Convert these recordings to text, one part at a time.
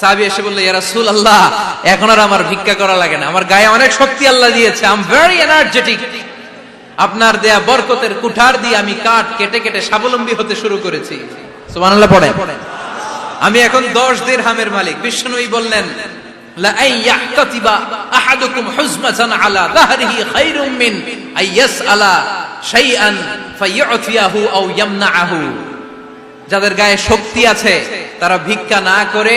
সাহাবি এসে বলল, ইয়া রাসূল আল্লাহ এখন আর আমার ভিক্ষা করা লাগে না। আমার গায়ে অনেক শক্তি আল্লাহ দিয়েছে। আই এম ভেরি এনার্জেটিক আপনার দেয়া বরকতের কুঠার দিয়ে আমি কাঠ কেটে কেটে স্বাবলম্বী হতে শুরু করেছি। সুবহানাল্লাহ, পড়েন। আমি এখন দশ দিরহামের মালিক। বিষ্ণুই বললেন, লা আই আহাদুকুম হুজমাতান আলা খায়রুম মিন আই ইয়াসআলা শাইআন ফায়ু'তিয়াহু আও যাদের গায়ে শক্তি আছে, তারা ভিক্ষা না করে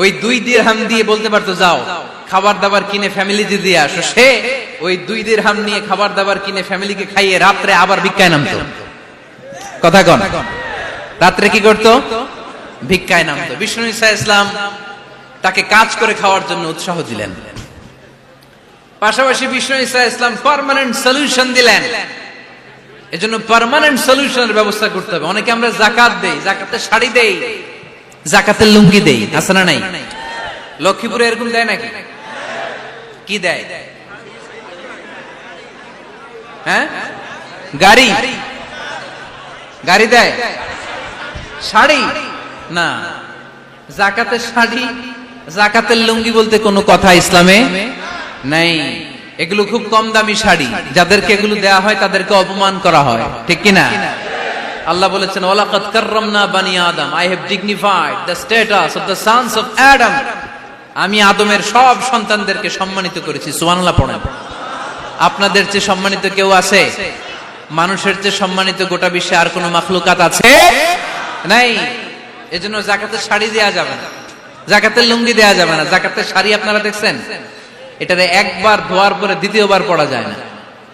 ওই দুই দিরহাম দিয়ে বলতে পারতো, যাও, খাবার দাবার কিনে ফ্যামিলিতে দিয়ে আসো। সে ওই দুই দিরহাম নিয়ে খাবার দাবার কিনে ফ্যামিলিকে খাইয়ে রাত্রে আবার ভিক্ষায় নামতো। কথা কন। রাত্রে কি করতো? ভিক্ষায় নামতো। বিষ্ণু ইসা ইসলাম তাকে কাজ করে খাওয়ার জন্য উৎসাহ দিলেন। পাশাপাশি বিষ্ণু ইসা ইসলাম পার্মানেন্ট সলিউশন দিলেন। এজন্য পার্মানেন্ট সলিউশনের ব্যবস্থা করতে হবে। অনেকে আমরা জাকাত দেই জাকাতের শাড়ি দেই। জাকাতের লুঙ্গি দেই, আছে না নাই? লক্ষ্মীপুরে এরকম দেয় নাকি? কি দেয়? হ্যাঁ? গাড়ি? গাড়ি দেয়? শাড়ি? না। জাকাতের শাড়ি, জাকাতের লুঙ্গি বলতে কোনো কথা ইসলামে নাই। এগুলো খুব কম দামি শাড়ি। যাদেরকে এগুলো দেয়া হয়, তাদেরকে অপমান করা হয়। ঠিক কিনা? আল্লাহ বলেছেন, ওয়ালাকাদ কাররামনা বানি আদম। I have dignified the status of the sons of Adam আমি আদমের সব সন্তানদেরকে সম্মানিত করেছি। সুবহানাল্লাহ পড়েন। আপনাদের চেয়ে সম্মানিত কেউ আছে? মানুষের চেয়ে সম্মানিত গোটা বিশ্বে আর কোনো মাখলুকাত আছে? নাই। এজন্য জাকাতের শাড়ি দেয়া যাবে না। জাকাতের লুঙ্গি দেয়া যাবে না। জাকাতের শাড়ি আপনারা দেখছেন? এটাতে একবার ধোয়ার পরে দ্বিতীয়বার পড়া যায় না।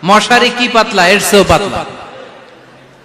মশারি কি পাতলা? এর চেয়েও পাতলা।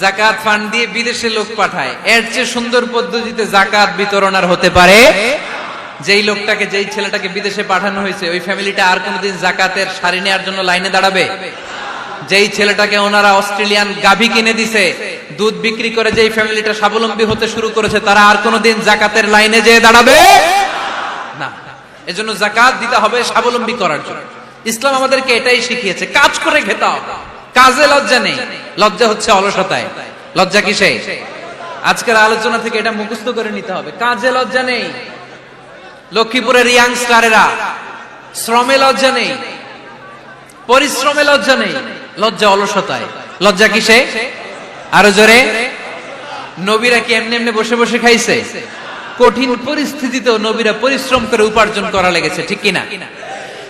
জাকাত ফান্ড দিয়ে বিদেশে লোক পাঠায়। এর চেয়ে সুন্দর পদ্ধতিতে জাকাত বিতরণ আর হতে পারে। যেই লোকটাকে, যেই ছেলেটাকে বিদেশে পাঠানো হয়েছে, ওই ফ্যামিলিটা আর জাকাতের নেওয়ার জন্য লাইনে দাঁড়াবে? যেই ছেলেটাকে ওনারা অস্ট্রেলিয়ান গাভী কিনে দিছে, দুধ বিক্রি করে যেই ফ্যামিলিটা স্বাবলম্বী হতে শুরু করেছে, তারা আর কোনোদিন জাকাতের লাইনে যেয়ে দাঁড়াবে? না। এজন্য জাকাত দিতে হবে স্বাবলম্বী করার জন্য। ইসলাম আমাদেরকে এটাই শিখিয়েছে, কাজ করে খেতে হবে। কাজে লজ্জা নেই। লজ্জা হচ্ছে অলসতায়। লজ্জা কিসে? আজকের আলোচনা থেকে এটা মুখস্থ করে নিতে হবে। কাজে লজ্জা নেই। লক্ষ্মীপুরের ইয়াংস্টারেরা শ্রমে লজ্জা নেই। পরিশ্রমে লজ্জা নেই। লজ্জা অলসতায়। লজ্জা কিসে? আরও জোরে। নবীরা কি এমনি এমনি বসে বসে খাইছে? কঠিন পরিস্থিতিতেও নবীরা পরিশ্রম করে উপার্জন করা লেগেছে, ঠিক কিনা?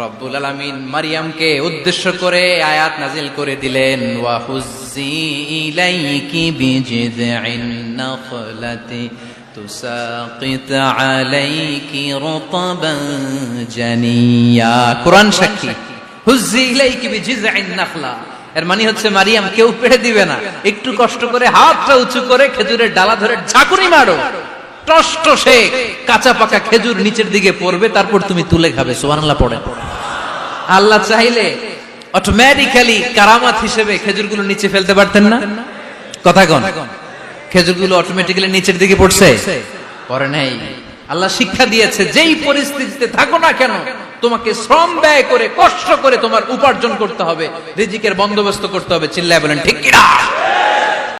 রব্বুল আলামিন মারিয়ামকে উদ্দেশ্য করে আয়াত নাজিল করে দিলেন, ওয়া হুজ্জি ইলাইকি বিজিযিন নাখলাতি তুসাকিত আলাইকি রতবান জানিয়া। কোরআন সাক্ষী, হুজ্জি ইলাইকি বিজিযিন নাখলা। এর মানে হচ্ছে মারিয়াম কেউ পেড়ে দিবে না। একটু কষ্ট করে হাতটা উঁচু করে খেজুরের ডালা ধরে ঝাঁকুনি মারো। টষ্ট সে কাঁচা পাকা খেজুর নিচের দিকে পড়বে, তারপর তুমি তুলে খাবে, সুবহানাল্লাহ পড়ে। আল্লাহ চাইলে অটোমেটিক্যালি কারামাত হিসেবে খেজুরগুলো নিচে ফেলতে পারতেন না? কথা কন। খেজুরগুলো অটোমেটিক্যালি নিচের দিকে পড়ছে? পরে নাই। আল্লাহ শিক্ষা দিয়েছে, যেই পরিস্থিতিতে থাকো না কেন, তোমাকে শ্রম ব্যয় করে, কষ্ট করে তোমার উপার্জন করতে হবে, রিজিকের বন্দোবস্ত করতে হবে। চিল্লায় বলেন, ঠিক কিনা?